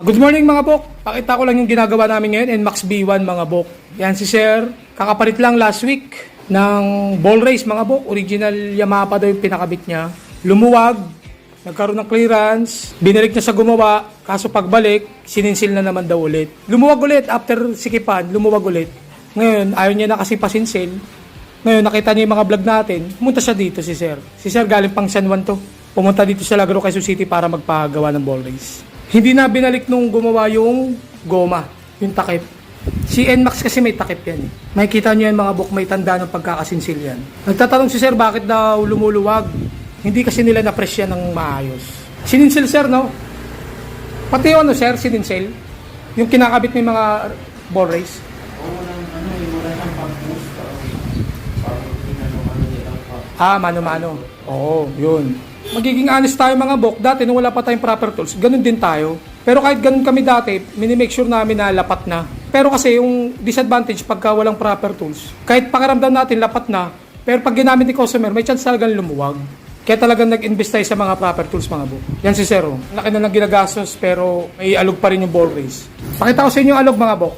Good morning mga bok. Pakita ko lang yung ginagawa namin ngayon in Max B1 mga bok. Yan si Sir. Kakapalit lang last week ng ball race mga bok. Original Yamaha pa daw yung pinakabit niya. Lumuwag. Nagkaroon ng clearance. Binalik niya sa gumawa. Kaso pagbalik, sininsil na naman daw ulit. Lumuwag ulit after sikipan. Lumuwag ulit. Ngayon, ayaw niya na kasi pasinsil. Ngayon, nakita niya yung mga vlog natin. Pumunta siya dito si Sir. Si Sir galing pang San Juan to. Pumunta dito sa Lagro, Quezon City para magpagawa ng ball race. Hindi na binalik nung gumawa yung goma, yung takip. Si NMAX kasi may takip yan eh. Makikita niyo yan mga book, may tanda ng pagkakasinsil yan. Nagtatanong si Sir bakit daw lumuluwag. Hindi kasi nila na-press yan ng maayos. Sininsil Sir, no? Pati yung ano Sir, sininsil. Yung kinakabit ng mga ball race. Ah, mano-mano. Oo, yun. Magiging honest tayo mga bok. Dati nung wala pa tayong proper tools, ganun din tayo. Pero kahit ganun kami dati, minimake sure namin na lapat na. Pero kasi yung disadvantage pagka walang proper tools, kahit pakiramdam natin lapat na, pero pag ginamit ni customer, may chance talagang lumuwag. Kaya talagang nag-invest tayo sa mga proper tools mga bok. Yan si Zero. Laki na lang ginagastos pero may alog pa rin yung ball race. Pakita ko sa inyo yung alog mga bok.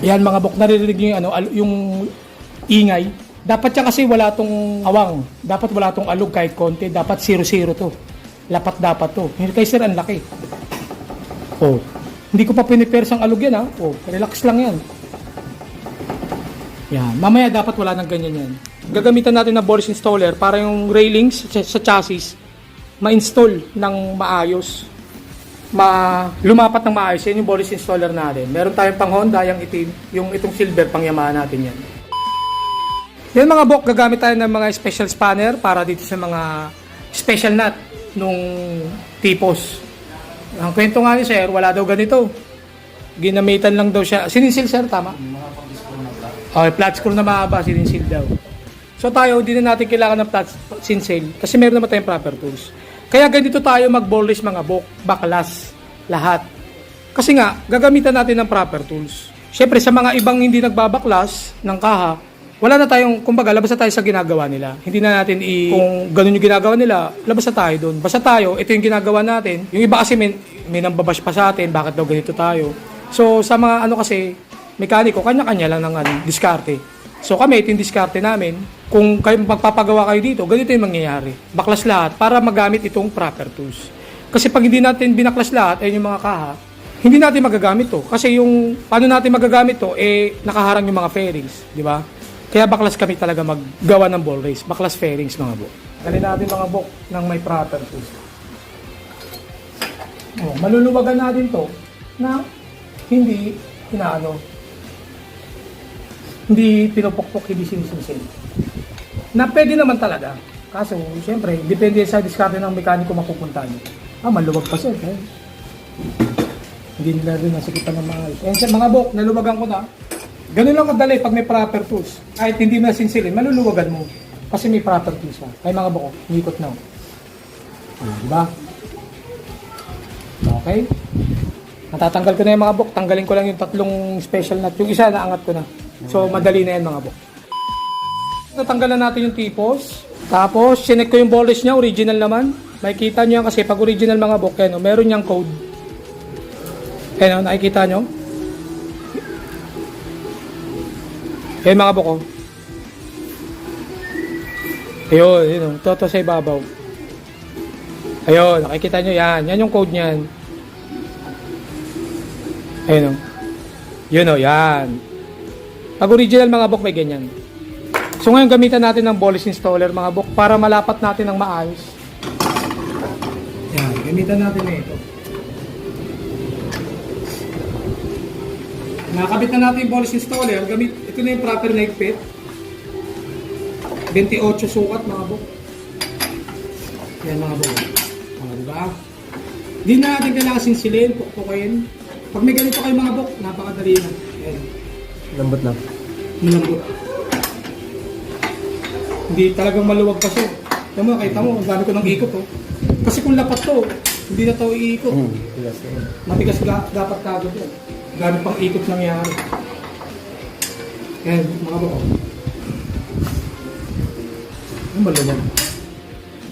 Yan mga bok, naririnig niyo yung, ano, yung ingay. Dapat siya kasi wala tong awang. Dapat wala tong alog kahit konti. Dapat 0-0 to. Lapat dapat to. Yung kay sir, ang laki. Oh. Hindi ko pa pinipers ang alog yan ha. Oh, relax lang yan. Yan. Mamaya dapat wala nang ganyan yan. Gagamitan natin ng Boris installer para yung railings sa, sa chassis ma-install ng maayos ma lumapat ng maayos yan yung Boris installer natin. Meron tayong pang Honda, yung itim, yung itong silver pang Yamaha natin yan. Yan mga bok, gagamit tayo ng mga special spanner para dito sa mga special nut nung tipos. Ang kwento nga ni sir, wala daw ganito. Ginamitan lang daw siya. Sininsil sir, tama? Okay, flat screw na mahaba, sininsil daw. So tayo, hindi na natin kailangan ng flat sinsil kasi meron naman tayong proper tools. Kaya ganito tayo race mga bok, baklas, lahat. Kasi nga, gagamitan natin ng proper tools. Siyempre, sa mga ibang hindi nagbabaklas ng kaha, wala na tayong, kumbaga, labas na tayo sa ginagawa nila. Hindi na natin i... Kung ganun yung ginagawa nila, labas na tayo doon. Basta tayo, ito yung ginagawa natin. Yung iba kasi may, may nambabash pa sa atin, bakit daw ganito tayo. So, sa mga ano kasi, mekaniko, kanya-kanya lang ng ano, diskarte. So kami, ito yung diskarte namin. Kung kayo magpapagawa kayo dito, ganito yung mangyayari. Baklas lahat para magamit itong proper tools. Kasi pag hindi natin binaklas lahat, ayun yung mga kaha, hindi natin magagamit to. Kasi yung paano natin magagamit to, eh nakaharang yung mga fairings, di ba? Kaya baklas kami talaga maggawa ng ball race. Baklas fairings mga bok. Dali natin mga bok ng may proper tools. Oh, maluluwagan natin to na hindi inaano, hindi pinupukpok, hindi sinisinsin. Na pwede naman talaga. Kaso, siyempre, depende sa diskarte ng mekaniko mapupunta nyo. Ah, maluwag pa sir. Eh. Hindi nila rin nasikipan ng mga Ayan siya, mga bok, naluwagan ko na. Ganun lang kadali pag may proper tools. Kahit hindi mo nasinsilin, maluluwagan mo. Kasi may proper tools na. Ay mga bok, ikot na. Ah, diba? Okay? Natatanggal ko na yung mga bok. Tanggalin ko lang yung tatlong special nut. Yung isa, naangat ko na. So, madali na yan mga bok. Natanggalan natin yung tipos. Tapos, sinek ko yung race niya. Original naman. Makikita nyo yan kasi pag original mga bok, yan, oh, meron niyang code. Ayan, oh, nakikita nyo? Ayan mga bok, oh. Ayun, yun, oh. Toto sa ibabaw. Ayun, nakikita nyo yan. Yan yung code niyan. Ayun o. Yun o, yan. Pag original mga book may ganyan. So ngayon gamitan natin ng bolus installer mga book para malapat natin ng maayos. Yan, gamitan natin na ito. Nakakabit na natin yung bolus installer. Gamit, ito na yung proper na higpit. 28 sukat mga book. Yan mga book. O, diba? Hindi na natin kailangan sinsilin, pukpukin. Pag may ganito kayo mga book, napakadali na. Ayan. Lambot lang. Malambot. Hindi talagang maluwag pa siya. Alam mo, kita mo, ang dami ko ng ikot oh. Kasi kung lapat to, hindi na to iikot. Yan. Matigas ga- dapat kagad yan. Gano'n pang ikot nangyari. Ayan, mga bako. Ang maluwag.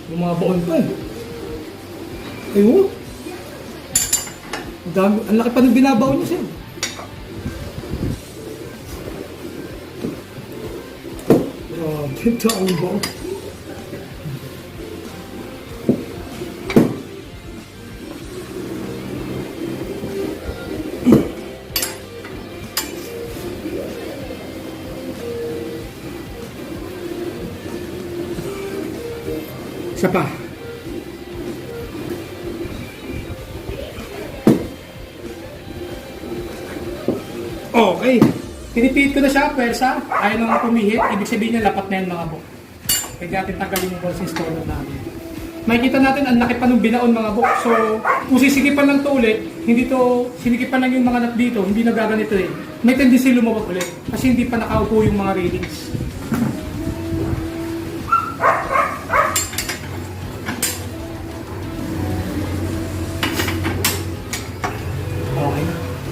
Yung mga baon pa eh. Ayun. Ang dami, ang laki pa ng binabaw niya sir. Grabe, ang baw. Isa pa. Okay. Pinipihit ko na siya, pwersa. Ayaw nang pumihit. Ibig sabihin niya, lapat na yan mga bok. Pwede natin tanggalin yung balls installer natin. Makikita natin, ang laki pa ng binaon mga bok. So, kung sisigipan lang to ulit, hindi to, sinigipan lang yung mga nut dito, hindi na gaganito eh. May tendency lumabag ulit. Kasi hindi pa nakaupo yung mga railings.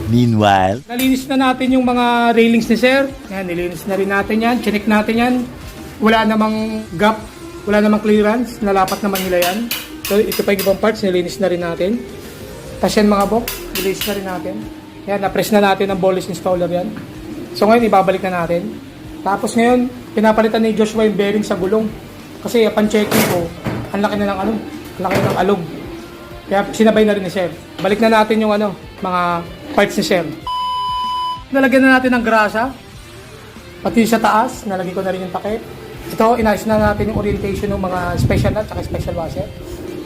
Meanwhile, Nalinis na natin yung mga railings ni Sir. Yan, nilinis na rin natin yan. Chinek natin yan. Wala namang gap. Wala namang clearance. Nalapat naman nila yan. So, ito pa yung ibang parts. Nilinis na rin natin. Tapos yan mga bok. Nilinis na rin natin. Yan, na-press na natin ang bolus installer yan. So ngayon, ibabalik na natin. Tapos ngayon, pinapalitan ni Joshua yung bearing sa gulong. Kasi upon checking ko, ang laki na ng ano, ang laki na ng alog. Kaya sinabay na rin ni Sir. Balik na natin yung ano, mga parts ni Sir. Nalagyan na natin ng grasa. Pati sa taas, nalagyan ko na rin yung takip. Ito, inayos na natin yung orientation ng mga special nut at special washer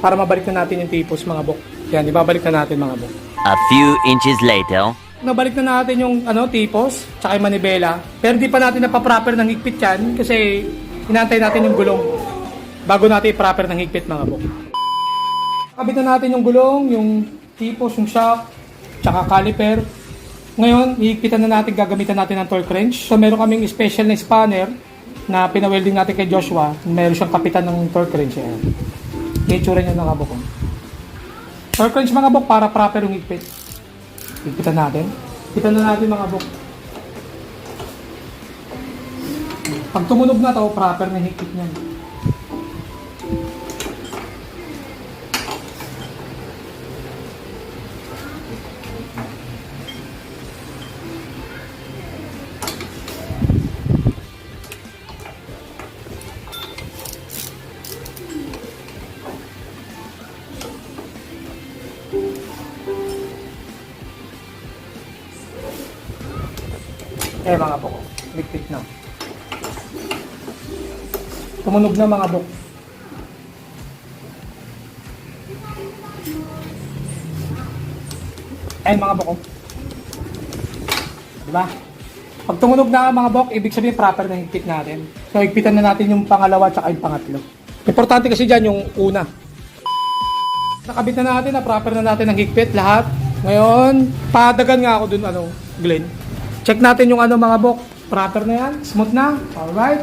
para mabalik na natin yung tipos mga bok. Yan, ibabalik na natin mga bok. a few inches later. Nabalik na natin yung ano, tipos, tsaka yung manibela. Pero di pa natin napaproper ng higpit yan kasi inantay natin yung gulong bago natin i-proper ng higpit mga bok. Kabit na natin yung gulong, yung tipos, yung shock, tsaka caliper. Ngayon, hihigpitan na natin, gagamitan natin ng torque wrench. So, meron kaming special na spanner na pinawelding natin kay Joshua. Meron siyang kapitan ng torque wrench. Ayan. Itsura niya mga bok. Torque wrench mga bok para proper yung higpit. Higpitan natin. Higpitan na natin mga bok. Pag tumunog na to, proper na higpit niyan. Eh mga bok, higpit na. Tumunog na mga bok. Eh mga bok. Di ba? Pag tumunog na mga bok, ibig sabihin proper na higpit natin. So higpitan na natin yung pangalawa at yung pangatlo. Importante kasi dyan yung una. Nakabit na natin na proper na natin ang higpit lahat. Ngayon, padagan nga ako dun ano, Glenn. Check natin yung ano mga bok. Proper na yan. Smooth na. Alright.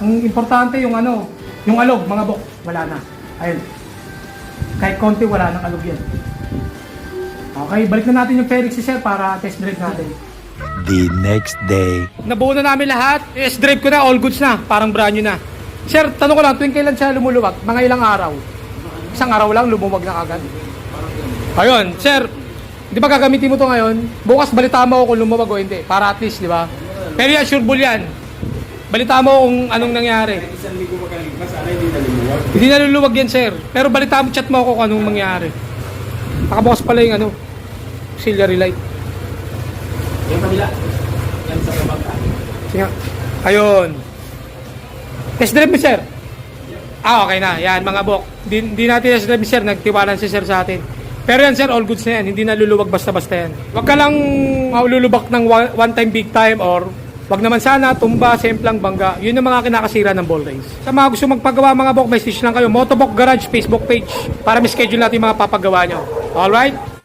Ang importante yung ano, yung alog mga bok. Wala na. Ayun. Kahit konti wala nang alog yan. Okay, balik na natin yung Ferrix si Sir para test drive natin. The next day. Nabuo na namin lahat. Test drive ko na, all goods na. Parang brand new na. Sir, tanong ko lang, tuwing kailan siya lumuluwag? Mga ilang araw? Isang araw lang, lumuwag na agad. Ayun, sir, di ba gagamitin mo to ngayon? Bukas balita mo ako kung lumawag o hindi. Para at least, di ba? Pero yan, sure bull yan. Balita mo kung anong nangyari. Isang linggo makalipas, sana hindi na lumuwag. Hindi na luluwag yan, sir. Pero balita mo, chat mo ako kung anong mangyari. Nakabukas pala yung ano, auxiliary light. Yung kabila, yan sa kabag. Sige. Ayun. Test drive mo, sir. Ah, okay na. Yan, mga bok. Di, di natin test drive, sir. Nagtiwalan si sir sa atin. Pero yan, sir, all goods na yan. Hindi na luluwag basta-basta yan. Huwag ka lang maululubak ng one, time, big time, or wag naman sana, tumba, semplang, bangga. Yun ang mga kinakasira ng ball rings. Sa mga gusto magpagawa, mga bok, message lang kayo. Motobok Garage Facebook page para ma-schedule natin yung mga papagawa nyo. Alright?